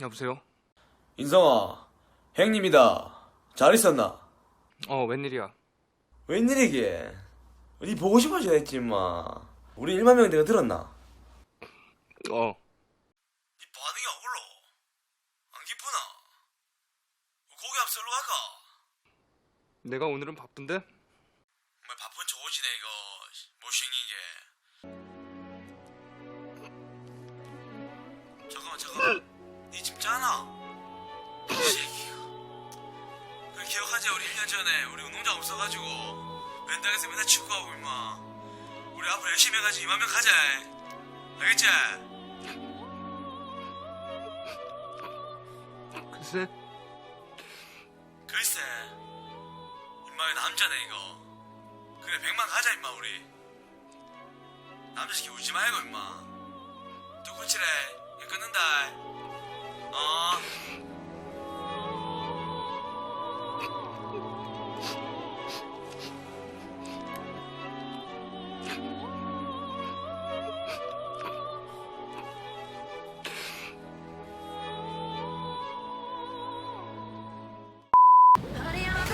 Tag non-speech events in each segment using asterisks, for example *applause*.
여보세요? 인성아, 형님이다. 잘 있었나? 어, 웬일이야? 웬일이게? 니 보고 싶어서 했지, 임마. 우리 1만 명 내가 들었나? 어, 니 반응이 안 올라. 안 기쁘나? 고기 앞 썰러 갈까? 내가 오늘은 바쁜데? 정말 바쁜 조지네, 이거. 못생긴 게. 잠깐만, 잠깐만. 니 지금 짜나? 이 새끼야. 그 기억하지? 우리 1년 전에 우리 운동장 없어가지고 맨땅에서 맨날 축구하고 임마. 우리 앞으로 열심히 해가지고 2만 명 가자. 알겠지? 글쎄, 글쎄. 임마 남자네 이거. 그래 100만 가자 임마 우리. 남자 새끼 울지 말고 임마. 또 고치래. 이거 끊는다. 어.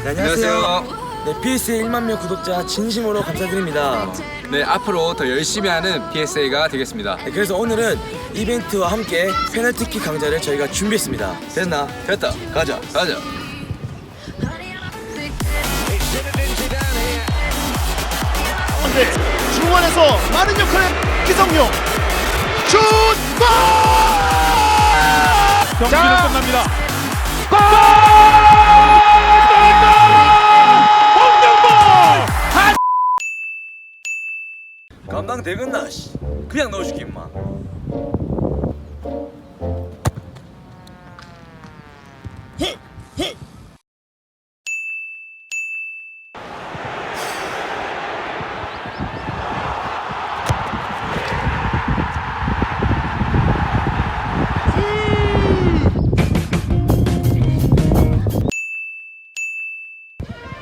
네, 안녕하세요. 네, PS의 1만 명 구독자 진심으로 감사드립니다. 네, 앞으로 더 열심히 하는 PSA가 되겠습니다. 네, 그래서 오늘은 이벤트와 함께 페널티킥 강좌를 저희가 준비했습니다. 됐나? 됐다. 가자. 가자. 네, 중원에서 많은 역할의 기성용 슛! 골! 경기는 끝납니다. 골! 감당 되겠나? 씨. 그냥 임마.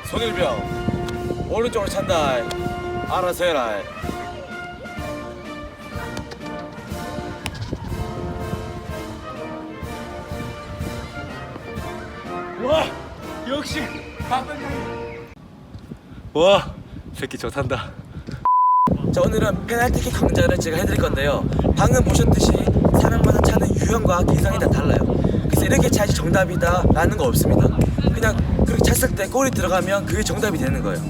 송일병 오른쪽으로 찬다. 알아서 해라. 와, 역시 와, 새끼 좋단다. 자 오늘은 페널티킥 강좌를 제가 해드릴 건데요. 방금 보셨듯이 사람마다 차는 유형과 기성이 다 달라요. 그래서 이렇게 차야지 정답이다 라는 거 없습니다. 그냥 그렇게 찼을 때 골이 들어가면 그게 정답이 되는 거예요.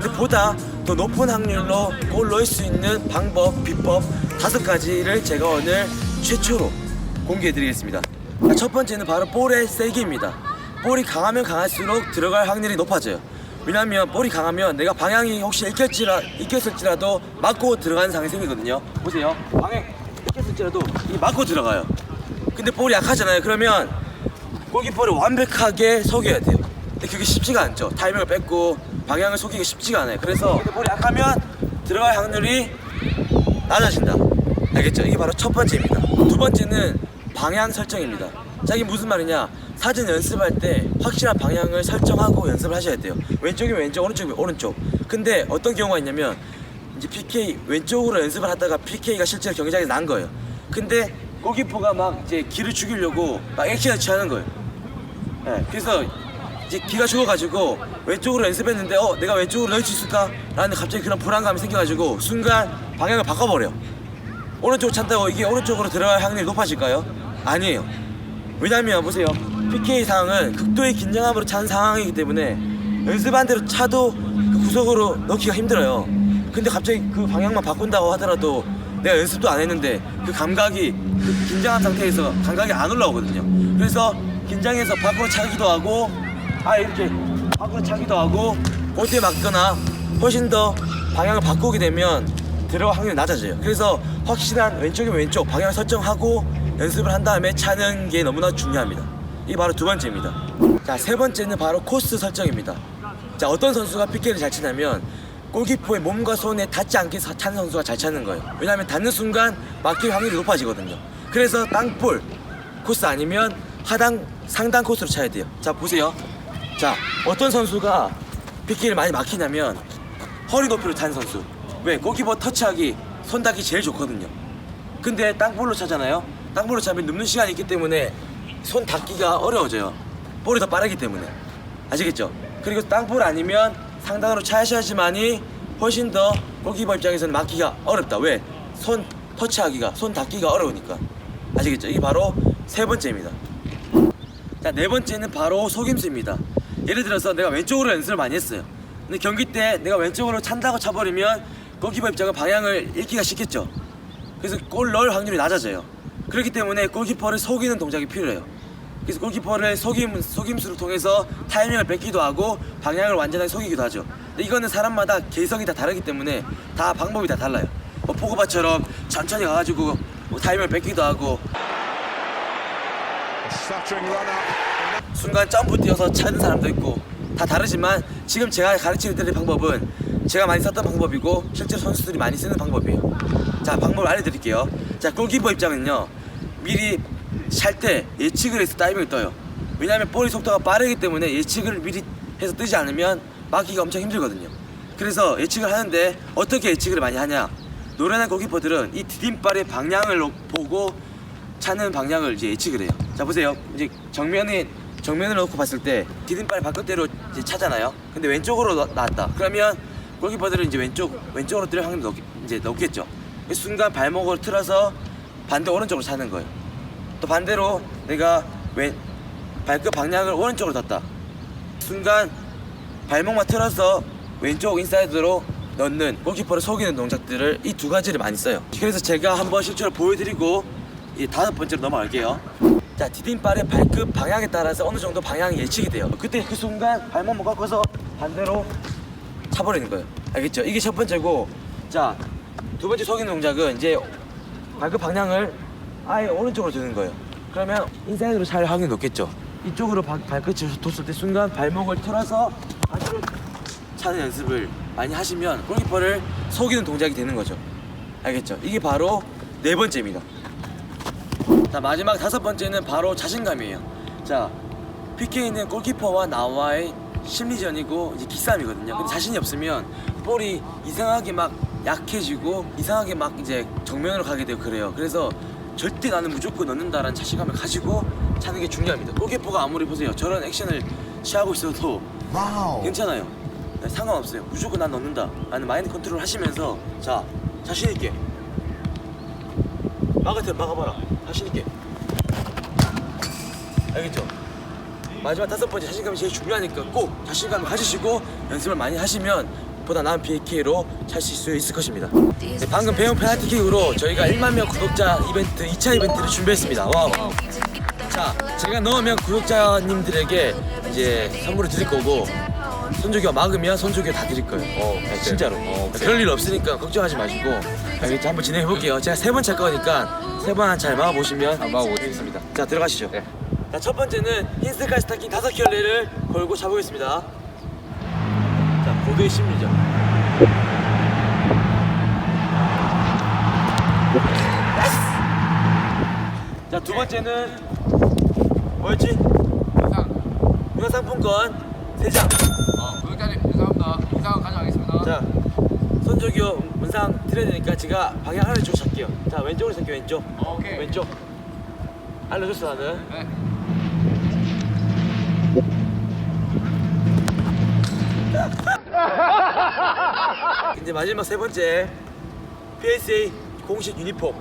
근데 보다 더 높은 확률로 골 넣을 수 있는 방법, 비법 다섯 가지를 제가 오늘 최초로 공개해 드리겠습니다. 자, 첫 번째는 바로 볼의 세기입니다 볼이 강하면 강할수록 들어갈 확률이 높아져요. 왜냐면 볼이 강하면 내가 방향이 혹시 익혔지라, 익혔을지라도 맞고 들어가는 상황이 생기거든요. 보세요. 방향 익혔을지라도 이 맞고 들어가요. 근데 볼이 약하잖아요. 그러면 골키퍼를 완벽하게 속여야 돼요. 근데 그게 쉽지가 않죠. 타이밍을 뺏고 방향을 속이기 쉽지가 않아요. 그래서 볼이 약하면 들어갈 확률이 낮아진다. 알겠죠? 이게 바로 첫 번째입니다. 두 번째는 방향 설정입니다. 자 이게 무슨 말이냐 사진 연습할 때 확실한 방향을 설정하고 연습을 하셔야 돼요. 왼쪽이면 왼쪽 오른쪽이면 오른쪽. 근데 어떤 경우가 있냐면 이제 PK 왼쪽으로 연습을 하다가 PK가 실제로 경기장에 난 거예요. 근데 골키퍼가 막 이제 기를 죽이려고 막 액션을 취하는 거예요. 네, 그래서 이제 기가 죽어가지고 왼쪽으로 연습했는데 어 내가 왼쪽으로 넣을 수 있을까? 라는 갑자기 그런 불안감이 생겨가지고 순간 방향을 바꿔버려 오른쪽으로 찬다고 이게 오른쪽으로 들어갈 확률이 높아질까요? 아니에요. 왜냐면 보세요 PK 상황은 극도의 긴장함으로 찬 상황이기 때문에 연습한 대로 차도 그 구석으로 넣기가 힘들어요 근데 갑자기 그 방향만 바꾼다고 하더라도 내가 연습도 안 했는데 그 감각이 그 긴장한 상태에서 감각이 안 올라오거든요 그래서 긴장해서 밖으로 차기도 하고 아 이렇게 밖으로 차기도 하고 골대에 맞거나 훨씬 더 방향을 바꾸게 되면 들어갈 확률이 낮아져요. 그래서 확실한 왼쪽이면 왼쪽 방향 설정하고 연습을 한 다음에 차는 게 너무나 중요합니다. 이게 바로 두 번째입니다. 자, 세 번째는 바로 코스 설정입니다. 자, 어떤 선수가 PK를 잘 치냐면 골키퍼의 몸과 손에 닿지 않게 사- 차는 선수가 잘 차는 거예요. 왜냐하면 닿는 순간 막힐 확률이 높아지거든요. 그래서 땅볼 코스 아니면 하단 상단 코스로 차야 돼요. 자, 보세요. 자, 어떤 선수가 PK를 많이 막히냐면 허리 높이로 차는 선수. 왜? 골키퍼 터치하기, 손 닿기 제일 좋거든요. 근데 땅볼로 차잖아요. 땅볼로 차면 눕는 시간이 있기 때문에 손 닿기가 어려워져요. 볼이 더 빠르기 때문에 아시겠죠? 그리고 땅볼 아니면 상단으로 차야셔야지만이 훨씬 더 골키퍼 입장에서는 막기가 어렵다. 왜? 손 터치하기가 손 닿기가 어려우니까 아시겠죠? 이게 바로 세 번째입니다. 자, 네 번째는 바로 속임수입니다. 예를 들어서 내가 왼쪽으로 연습을 많이 했어요. 근데 경기 때 내가 왼쪽으로 찬다고 차버리면 골키퍼 입장은 방향을 잃기가 쉽겠죠. 그래서 골 넣을 확률이 낮아져요. 그렇기 때문에 골키퍼를 속이는 동작이 필요해요. 그래서 골키퍼를 속임, 속임수를 통해서 타이밍을 뺏기도 하고 방향을 완전하게 속이기도 하죠. 근데 이거는 사람마다 개성이 다 다르기 때문에 다 방법이 다 달라요. 뭐 포그바처럼 천천히 가가지고 뭐 타이밍을 뺏기도 하고. 순간 점프 뛰어서 차는 사람도 있고 다 다르지만 지금 제가 가르치는 드릴 방법은 제가 많이 썼던 방법이고 실제 선수들이 많이 쓰는 방법이에요. 자 방법을 알려드릴게요. 자 골키퍼 입장은요 미리 찰 때 예측을 해서 다이빙을 떠요. 왜냐하면 볼의 속도가 빠르기 때문에 예측을 미리 해서 뜨지 않으면 막기가 엄청 힘들거든요. 그래서 예측을 하는데 어떻게 예측을 많이 하냐? 노련한 골키퍼들은 이 디딤발의 방향을 놓- 보고 차는 방향을 이제 예측을 해요. 자 보세요. 이제 정면에 정면을 놓고 봤을 때 디딤발 바깥대로 이제 차잖아요. 근데 왼쪽으로 나- 나왔다. 그러면 골키퍼들은 이제 왼쪽 왼쪽으로 뛰는 확률이 높, 이제 높겠죠. 그 순간 발목을 틀어서 반대 오른쪽으로 차는 거예요. 또 반대로 내가 왼 발끝 방향을 오른쪽으로 뒀다. 순간 발목만 틀어서 왼쪽 인사이드로 넣는 골키퍼를 속이는 동작들을 이 두 가지를 많이 써요. 그래서 제가 한번 실제로 보여드리고 이 다섯 번째로 넘어갈게요. 자 디딤발의 발끝 방향에 따라서 어느 정도 방향이 예측이 돼요. 그때 그 순간 발목 못 꺾어서 반대로 차버리는 거예요. 알겠죠? 이게 첫 번째고 자 두 번째 속이는 동작은 이제 발끝 방향을 아예 오른쪽으로 드는 거예요. 그러면 인사이드로 잘 확률이 높겠죠. 이쪽으로 바- 발끝을 뒀을 때 순간 발목을 틀어서 안으로 차는 연습을 많이 하시면 골키퍼를 속이는 동작이 되는 거죠. 알겠죠? 이게 바로 네 번째입니다. 자 마지막 다섯 번째는 바로 자신감이에요. 자 PK는 골키퍼와 나와의 심리전이고 이제 기싸움이거든요. 근데 자신이 없으면 볼이 이상하게 막 약해지고 이상하게 막 이제 정면으로 가게 되고 그래요. 그래서 절대 나는 무조건 넣는다라는 자신감을 가지고 차는 게 중요합니다. 골키퍼가 아무리 보세요 저런 액션을 취하고 있어도 괜찮아요. 네, 상관없어요. 무조건 난 넣는다. 라는 마인드 컨트롤 하시면서 자 자신 있게 막을 때 막아봐라. 자신 있게. 알겠죠? 마지막 다섯 번째 자신감이 제일 중요하니까 꼭 자신감을 가지시고 연습을 많이 하시면 보다 나은 PK로 찰수 수 있을 것입니다. 네, 방금 배운 페널티킥으로 저희가 1만 명 구독자 이벤트 2차 이벤트를 준비했습니다. 와우. 자, 제가 넣으면 구독자님들에게 이제 선물을 드릴 거고 손조기가 막으면 손조기가 다 드릴 거예요. 네, 진짜로. 그럴 일 없으니까 걱정하지 마시고 알겠죠? 한번 진행해 볼게요. 제가 세 번 찰 거니까 세 번 잘 막아 보시면 한번 하고 되겠습니다. 자, 들어가시죠. 네. 자, 첫 번째는 흰 색깔 스타킹 다섯 켤레를 걸고 차보겠습니다. 자, 고도의 심리전. 자, 두 번째는 뭐였지? 문화상품권 세 장. 어, 구독자님 죄송합니다. 인상 가져가겠습니다. 자, 손조기요 문상 드려야 되니까 제가 방향 하나 쪽 잡게요. 자, 왼쪽으로 잡게요, 왼쪽. 어, 오케이. 왼쪽. 알려줬어, 나는. 네. 이제 마지막 세 번째 PSA 공식 유니폼.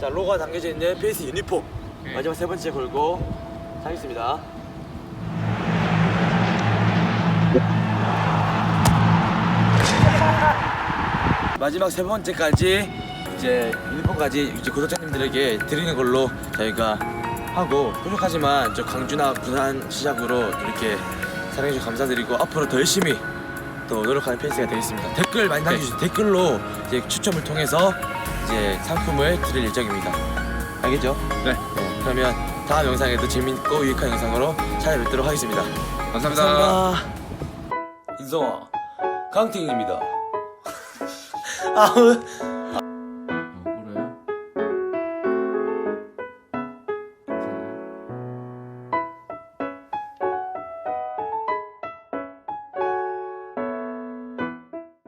자 로고가 담겨져 있는 PSA 유니폼. 오케이. 마지막 세 번째 걸고 하겠습니다. 마지막 세 번째까지 이제 유니폼까지 이제 구독자님들에게 드리는 걸로 저희가 하고 부족하지만 저 광주나 부산 시작으로 이렇게 사랑해주셔서 감사드리고 앞으로 더 열심히 또 노력하는 펜스가 되겠습니다. 댓글 많이 남겨주세요. 댓글로 이제 추첨을 통해서 이제 상품을 드릴 예정입니다. 알겠죠? 네. 네, 그러면 다음 영상에도 재밌고 유익한 영상으로 찾아뵙도록 하겠습니다. 감사합니다. 인성아, 강태인입니다. *laughs* 아우,